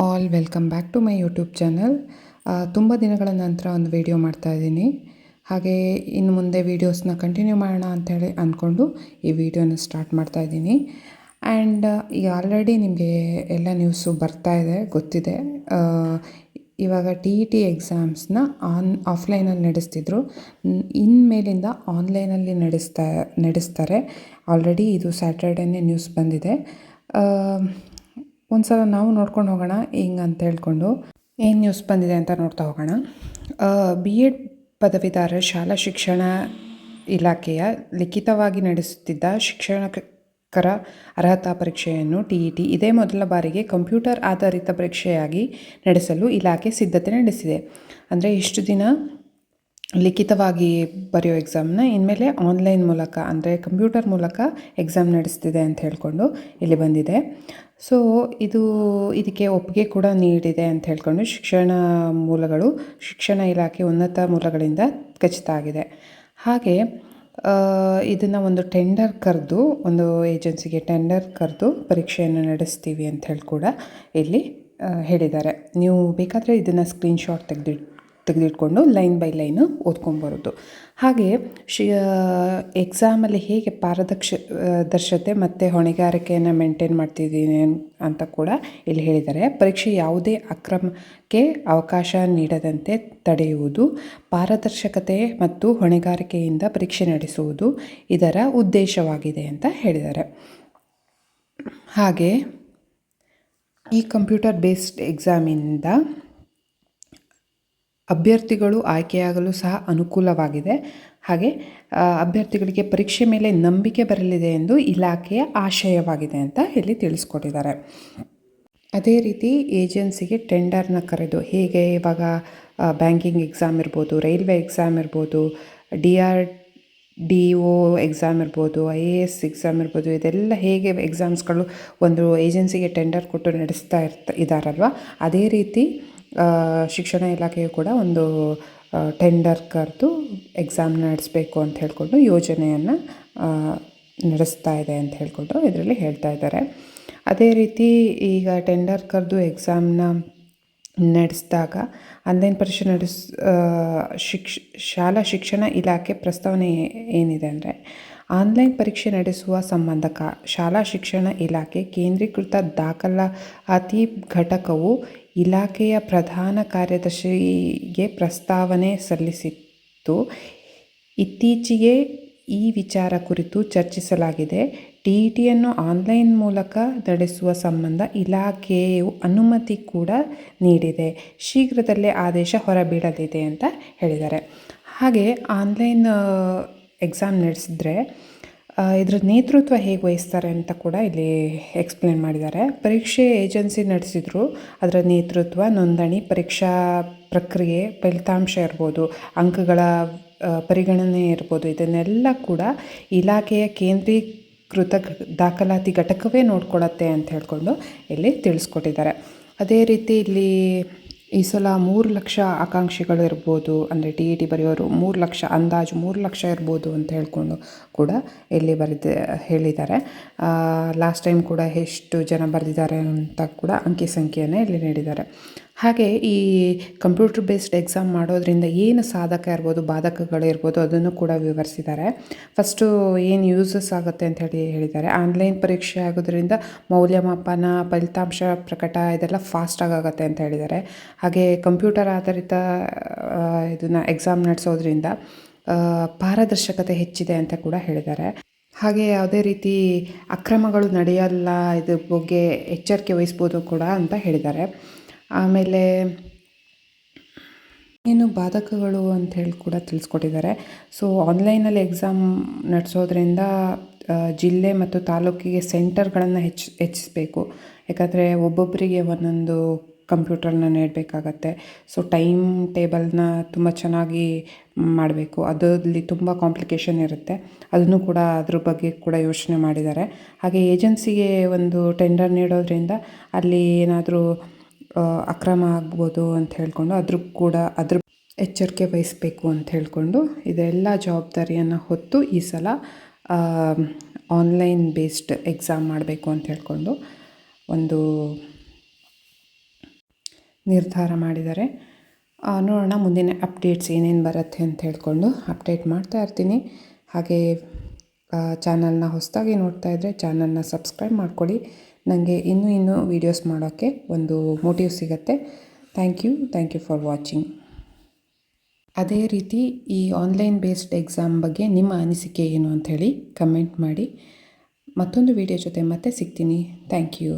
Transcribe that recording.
All welcome back to my YouTube channel. ತುಂಬ ದಿನಗಳ ನಂತರ ಒಂದು ವಿಡಿಯೋ ಮಾಡ್ತಾ ಇದ್ದೀನಿ. ಹಾಗೆ ಇನ್ನು ಮುಂದೆ ವೀಡಿಯೋಸ್ನ ಕಂಟಿನ್ಯೂ ಮಾಡೋಣ ಅಂಥೇಳಿ ಅಂದ್ಕೊಂಡು ಈ ವಿಡಿಯೋನ ಸ್ಟಾರ್ಟ್ ಮಾಡ್ತಾ ಇದ್ದೀನಿ. ಆ್ಯಂಡ್ ಈಗ ಆಲ್ರೆಡಿ ನಿಮಗೆ ಎಲ್ಲ ನ್ಯೂಸು ಬರ್ತಾ ಇದೆ, ಗೊತ್ತಿದೆ. ಇವಾಗ ಟಿ ಇ ಟಿ ಎಕ್ಸಾಮ್ಸ್ನ ಆನ್, ಆಫ್ಲೈನಲ್ಲಿ ನಡೆಸ್ತಿದ್ರು. ಇನ್ಮೇಲಿಂದ ಆನ್ಲೈನಲ್ಲಿ ನಡೆಸ್ತಾ, ನಡೆಸ್ತಾರೆ. ಆಲ್ರೆಡಿ ಇದು ಸ್ಯಾಟರ್ಡೇನೇ ನ್ಯೂಸ್ ಬಂದಿದೆ. ಒಂದ್ಸಲ ನಾವು ನೋಡ್ಕೊಂಡು ಹೋಗೋಣ, ಹಿಂಗೆ ಅಂತ ಹೇಳ್ಕೊಂಡು. ಏನು ನ್ಯೂಸ್ ಬಂದಿದೆ ಅಂತ ನೋಡ್ತಾ ಹೋಗೋಣ. ಬಿ ಎಡ್ ಪದವೀಧರ ಶಾಲಾ ಶಿಕ್ಷಣ ಇಲಾಖೆಯ ಲಿಖಿತವಾಗಿ ನಡೆಸುತ್ತಿದ್ದ ಶಿಕ್ಷಣಕರ ಅರ್ಹತಾ ಪರೀಕ್ಷೆಯನ್ನು ಟಿ ಇ ಟಿ ಇದೇ ಮೊದಲ ಬಾರಿಗೆ ಕಂಪ್ಯೂಟರ್ ಆಧಾರಿತ ಪರೀಕ್ಷೆಯಾಗಿ ನಡೆಸಲು ಇಲಾಖೆ ಸಿದ್ಧತೆ ನಡೆಸಿದೆ. ಅಂದರೆ ಇಷ್ಟು ದಿನ ಲಿಖಿತವಾಗಿ ಬರೆಯೋ ಎಕ್ಸಾಮ್ನ ಇನ್ಮೇಲೆ ಆನ್ಲೈನ್ ಮೂಲಕ, ಅಂದರೆ ಕಂಪ್ಯೂಟರ್ ಮೂಲಕ ಎಕ್ಸಾಮ್ ನಡೆಸ್ತಿದೆ ಅಂತ ಹೇಳಿಕೊಂಡು ಇಲ್ಲಿ ಬಂದಿದೆ. ಸೊ ಇದು ಇದಕ್ಕೆ ಒಪ್ಪಿಗೆ ಕೂಡ ನೀಡಿದೆ ಅಂತ ಹೇಳ್ಕೊಂಡು ಶಿಕ್ಷಣ ಮೂಲಗಳು, ಶಿಕ್ಷಣ ಇಲಾಖೆ ಉನ್ನತ ಮೂಲಗಳಿಂದ ಖಚಿತ ಆಗಿದೆ. ಹಾಗೆ ಇದನ್ನು ಒಂದು ಟೆಂಡರ್ ಕರೆದು, ಒಂದು ಏಜೆನ್ಸಿಗೆ ಟೆಂಡರ್ ಕರೆದು ಪರೀಕ್ಷೆಯನ್ನು ನಡೆಸ್ತೀವಿ ಅಂತ ಹೇಳಿ ಕೂಡ ಇಲ್ಲಿ ಹೇಳಿದ್ದಾರೆ. ನೀವು ಬೇಕಾದರೆ ಇದನ್ನು ಸ್ಕ್ರೀನ್ಶಾಟ್ ತೆಗೆದಿಟ್ಟು ತೆಗೆದಿಟ್ಕೊಂಡು ಲೈನ್ ಬೈ ಲೈನು ಓದ್ಕೊಂಬರೋದು. ಹಾಗೆ ಶಿ ಎಕ್ಸಾಮಲ್ಲಿ ಹೇಗೆ ಪಾರದಕ್ಷ ಆ, ದರ್ಶತೆ ಮತ್ತು ಹೊಣೆಗಾರಿಕೆಯನ್ನು ಮೇಂಟೈನ್ ಮಾಡ್ತಿದ್ದೀನಿ ಅಂತ ಕೂಡ ಇಲ್ಲಿ ಹೇಳಿದ್ದಾರೆ. ಪರೀಕ್ಷೆ ಯಾವುದೇ ಅಕ್ರಮಕ್ಕೆ ಅವಕಾಶ ನೀಡದಂತೆ ತಡೆಯುವುದು ಪಾರದರ್ಶಕತೆ ಮತ್ತು ಹೊಣೆಗಾರಿಕೆಯಿಂದ ಪರೀಕ್ಷೆ ನಡೆಸುವುದು ಇದರ ಉದ್ದೇಶವಾಗಿದೆ ಅಂತ ಹೇಳಿದ್ದಾರೆ. ಹಾಗೆ ಈ ಕಂಪ್ಯೂಟರ್ ಬೇಸ್ಡ್ ಎಕ್ಸಾಮಿಂದ ಅಭ್ಯರ್ಥಿಗಳು ಆಯ್ಕೆಯಾಗಲು ಸಹ ಅನುಕೂಲವಾಗಿದೆ. ಹಾಗೆ ಅಭ್ಯರ್ಥಿಗಳಿಗೆ ಪರೀಕ್ಷೆ ಮೇಲೆ ನಂಬಿಕೆ ಬರಲಿದೆ ಎಂದು ಇಲಾಖೆಯ ಆಶಯವಾಗಿದೆ ಅಂತ ಇಲ್ಲಿ ತಿಳಿಸ್ಕೊಟ್ಟಿದ್ದಾರೆ. ಅದೇ ರೀತಿ ಏಜೆನ್ಸಿಗೆ ಟೆಂಡರ್ನ ಕರೆದು ಹೇಗೆ ಇವಾಗ ಬ್ಯಾಂಕಿಂಗ್ ಎಕ್ಸಾಮ್ ಇರ್ಬೋದು, ರೈಲ್ವೆ ಎಕ್ಸಾಮ್ ಇರ್ಬೋದು, D R D O exam ಇರ್ಬೋದು, ಐ ಎ ಎಸ್ ಎಕ್ಸಾಮ್ ಇರ್ಬೋದು, ಇದೆಲ್ಲ ಹೇಗೆ ಎಕ್ಸಾಮ್ಸ್ಗಳು ಒಂದು ಏಜೆನ್ಸಿಗೆ ಟೆಂಡರ್ ಕೊಟ್ಟು ನಡೆಸ್ತಾ ಇರ್ತ ಇದ್ದಾರಲ್ವ? ಅದೇ ರೀತಿ ಶಿಕ್ಷಣ ಇಲಾಖೆಯು ಕೂಡ ಒಂದು ಟೆಂಡರ್ ಕರೆದು ಎಕ್ಸಾಮ್ ನಡೆಸಬೇಕು ಅಂತ ಹೇಳಿಕೊಂಡು ಯೋಜನೆಯನ್ನು ನಡೆಸ್ತಾ ಇದೆ ಅಂತ ಹೇಳ್ಕೊಂಡು ಇದರಲ್ಲಿ ಹೇಳ್ತಾ ಇದ್ದಾರೆ. ಅದೇ ರೀತಿ ಈಗ ಟೆಂಡರ್ ಕರೆದು ಎಕ್ಸಾಮ್ನ ನಡೆಸಿದಾಗ ಆನ್ಲೈನ್ ಪರೀಕ್ಷೆ ನಡೆಸ್ ಶಿಕ್ಷ, ಶಾಲಾ ಶಿಕ್ಷಣ ಇಲಾಖೆ ಪ್ರಸ್ತಾವನೆ ಏನಿದೆ ಅಂದರೆ ಆನ್ಲೈನ್ ಪರೀಕ್ಷೆ ನಡೆಸುವ ಸಂಬಂಧ ಶಾಲಾ ಶಿಕ್ಷಣ ಇಲಾಖೆ ಕೇಂದ್ರೀಕೃತ ದಾಖಲಾತಿ ಘಟಕವು ಇಲಾಖೆಯ ಪ್ರಧಾನ ಕಾರ್ಯದರ್ಶಿಗೆ ಪ್ರಸ್ತಾವನೆ ಸಲ್ಲಿಸಿತ್ತು. ಇತ್ತೀಚೆಗೆ ಈ ವಿಚಾರ ಕುರಿತು ಚರ್ಚಿಸಲಾಗಿದೆ. ಟಿ ಇ ಟಿಯನ್ನು ಆನ್ಲೈನ್ ಮೂಲಕ ನಡೆಸುವ ಸಂಬಂಧ ಇಲಾಖೆಯು ಅನುಮತಿ ಕೂಡ ನೀಡಿದೆ. ಶೀಘ್ರದಲ್ಲೇ ಆದೇಶ ಹೊರಬೀಳಲಿದೆ ಅಂತ ಹೇಳಿದ್ದಾರೆ. ಹಾಗೆ ಆನ್ಲೈನ್ ಎಕ್ಸಾಮ್ ನಡೆಸಿದ್ರೆ ಇದರ ನೇತೃತ್ವ ಹೇಗೆ ವಹಿಸ್ತಾರೆ ಅಂತ ಕೂಡ ಇಲ್ಲಿ ಎಕ್ಸ್ಪ್ಲೇನ್ ಮಾಡಿದ್ದಾರೆ. ಪರೀಕ್ಷೆ ಏಜೆನ್ಸಿ ನಡೆಸಿದ್ರು ಅದರ ನೇತೃತ್ವ ನೋಂದಣಿ ಪರೀಕ್ಷಾ ಪ್ರಕ್ರಿಯೆ ಫಲಿತಾಂಶ ಇರ್ಬೋದು, ಅಂಕಗಳ ಪರಿಗಣನೆ ಇರ್ಬೋದು, ಇದನ್ನೆಲ್ಲ ಕೂಡ ಇಲಾಖೆಯ ಕೇಂದ್ರೀಕೃತ ದಾಖಲಾತಿ ಘಟಕವೇ ನೋಡ್ಕೊಳತ್ತೆ ಅಂತ ಹೇಳ್ಕೊಂಡು ಇಲ್ಲಿ ತಿಳಿಸ್ಕೊಟ್ಟಿದ್ದಾರೆ. ಅದೇ ರೀತಿ ಇಲ್ಲಿ ಈ ಸಲ ಮೂರು ಲಕ್ಷ ಆಕಾಂಕ್ಷಿಗಳು ಇರ್ಬೋದು ಅಂದರೆ ಟಿ ಇ ಟಿ ಬರೆಯೋರು ಮೂರು ಲಕ್ಷ, ಅಂದಾಜು ಮೂರು ಲಕ್ಷ ಇರ್ಬೋದು ಅಂತ ಹೇಳ್ಕೊಂಡು ಕೂಡ ಇಲ್ಲಿ ಬರೆದ, ಹೇಳಿದ್ದಾರೆ. ಲಾಸ್ಟ್ ಟೈಮ್ ಕೂಡ ಎಷ್ಟು ಜನ ಬರೆದಿದ್ದಾರೆ ಅಂತ ಕೂಡ ಅಂಕಿ ಸಂಖ್ಯೆಯನ್ನು ಇಲ್ಲಿ ನೀಡಿದ್ದಾರೆ. ಹಾಗೆ ಈ ಕಂಪ್ಯೂಟರ್ ಬೇಸ್ಡ್ ಎಕ್ಸಾಮ್ ಮಾಡೋದ್ರಿಂದ ಏನು ಸಾಧಕ ಇರ್ಬೋದು, ಬಾಧಕಗಳು ಇರ್ಬೋದು ಅದನ್ನು ಕೂಡ ವಿವರಿಸಿದ್ದಾರೆ. ಫಸ್ಟು ಏನು ಯೂಸಸ್ ಆಗುತ್ತೆ ಅಂತ ಹೇಳಿ ಹೇಳಿದ್ದಾರೆ. ಆನ್ಲೈನ್ ಪರೀಕ್ಷೆ ಆಗೋದ್ರಿಂದ ಮೌಲ್ಯಮಾಪನ, ಫಲಿತಾಂಶ ಪ್ರಕಟ ಇದೆಲ್ಲ ಫಾಸ್ಟಾಗಿ ಆಗುತ್ತೆ ಅಂತ ಹೇಳಿದ್ದಾರೆ. ಹಾಗೆ ಕಂಪ್ಯೂಟರ್ ಆಧಾರಿತ ಇದನ್ನು ಎಕ್ಸಾಮ್ ನಡೆಸೋದ್ರಿಂದ ಪಾರದರ್ಶಕತೆ ಹೆಚ್ಚಿದೆ ಅಂತ ಕೂಡ ಹೇಳಿದ್ದಾರೆ. ಹಾಗೆ ಯಾವುದೇ ರೀತಿ ಅಕ್ರಮಗಳು ನಡೆಯಲ್ಲ, ಇದ್ರ ಬಗ್ಗೆ ಎಚ್ಚರಿಕೆ ವಹಿಸ್ಬೋದು ಕೂಡ ಅಂತ ಹೇಳಿದ್ದಾರೆ. ಆಮೇಲೆ ಏನು ಬಾಧಕಗಳು ಅಂತ ಹೇಳಿ ಕೂಡ ತಿಳಿಸ್ಕೊಟ್ಟಿದ್ದಾರೆ. ಸೊ ಆನ್ಲೈನಲ್ಲಿ ಎಕ್ಸಾಮ್ ನಡೆಸೋದ್ರಿಂದ ಜಿಲ್ಲೆ ಮತ್ತು ತಾಲೂಕಿಗೆ ಸೆಂಟರ್ಗಳನ್ನು ಹೆಚ್ಚು ಹೆಚ್ಚಿಸಬೇಕು. ಯಾಕಂದರೆ ಒಬ್ಬೊಬ್ಬರಿಗೆ ಒಂದೊಂದು ಕಂಪ್ಯೂಟರ್ನ ನೀಡಬೇಕಾಗತ್ತೆ. ಸೊ ಟೈಮ್ ಟೇಬಲ್ನ ತುಂಬ ಚೆನ್ನಾಗಿ ಮಾಡಬೇಕು. ಅದರಲ್ಲಿ ತುಂಬ ಕಾಂಪ್ಲಿಕೇಶನ್ ಇರುತ್ತೆ. ಅದನ್ನು ಕೂಡ ಅದ್ರ ಬಗ್ಗೆ ಕೂಡ ಯೋಚನೆ ಮಾಡಿದ್ದಾರೆ. ಹಾಗೆ ಏಜೆನ್ಸಿಗೆ ಒಂದು ಟೆಂಡರ್ ನೀಡೋದ್ರಿಂದ ಅಲ್ಲಿ ಏನಾದರೂ ಅಕ್ರಮ ಆಗ್ಬೋದು ಅಂತ ಹೇಳ್ಕೊಂಡು ಅದ್ರ ಕೂಡ ಅದ್ರ ಎಚ್ಚರಿಕೆ ವಹಿಸ್ಬೇಕು ಅಂತ ಹೇಳ್ಕೊಂಡು ಇದೆಲ್ಲ ಜವಾಬ್ದಾರಿಯನ್ನು ಹೊತ್ತು ಈ ಸಲ ಆನ್ಲೈನ್ ಬೇಸ್ಡ್ ಎಕ್ಸಾಮ್ ಮಾಡಬೇಕು ಅಂತ ಹೇಳ್ಕೊಂಡು ಒಂದು ನಿರ್ಧಾರ ಮಾಡಿದ್ದಾರೆ. ನೋಡೋಣ ಮುಂದಿನ ಅಪ್ಡೇಟ್ಸ್ ಏನೇನು ಬರುತ್ತೆ ಅಂತ ಹೇಳ್ಕೊಂಡು ಅಪ್ಡೇಟ್ ಮಾಡ್ತಾ ಇರ್ತೀನಿ. ಹಾಗೆ ಚಾನಲ್ನ ಹೊಸದಾಗಿ ನೋಡ್ತಾ ಇದ್ದರೆ ಚಾನಲ್ನ ಸಬ್ಸ್ಕ್ರೈಬ್ ಮಾಡ್ಕೊಳ್ಳಿ. ನನಗೆ ಇನ್ನೂ ಇನ್ನೂ ವೀಡಿಯೋಸ್ ಮಾಡೋಕ್ಕೆ ಒಂದು ಮೋಟಿವ್ ಸಿಗುತ್ತೆ. Thank you thank you for watching ಅದೇ ರೀತಿ ಈ ಆನ್ಲೈನ್ ಬೇಸ್ಡ್ ಎಕ್ಸಾಮ್ ಬಗ್ಗೆ ನಿಮ್ಮ ಅನಿಸಿಕೆ ಏನು ಅಂಥೇಳಿ ಕಮೆಂಟ್ ಮಾಡಿ. ಮತ್ತೊಂದು ವಿಡಿಯೋ ಜೊತೆ ಮತ್ತೆ ಸಿಗ್ತೀನಿ. Thank you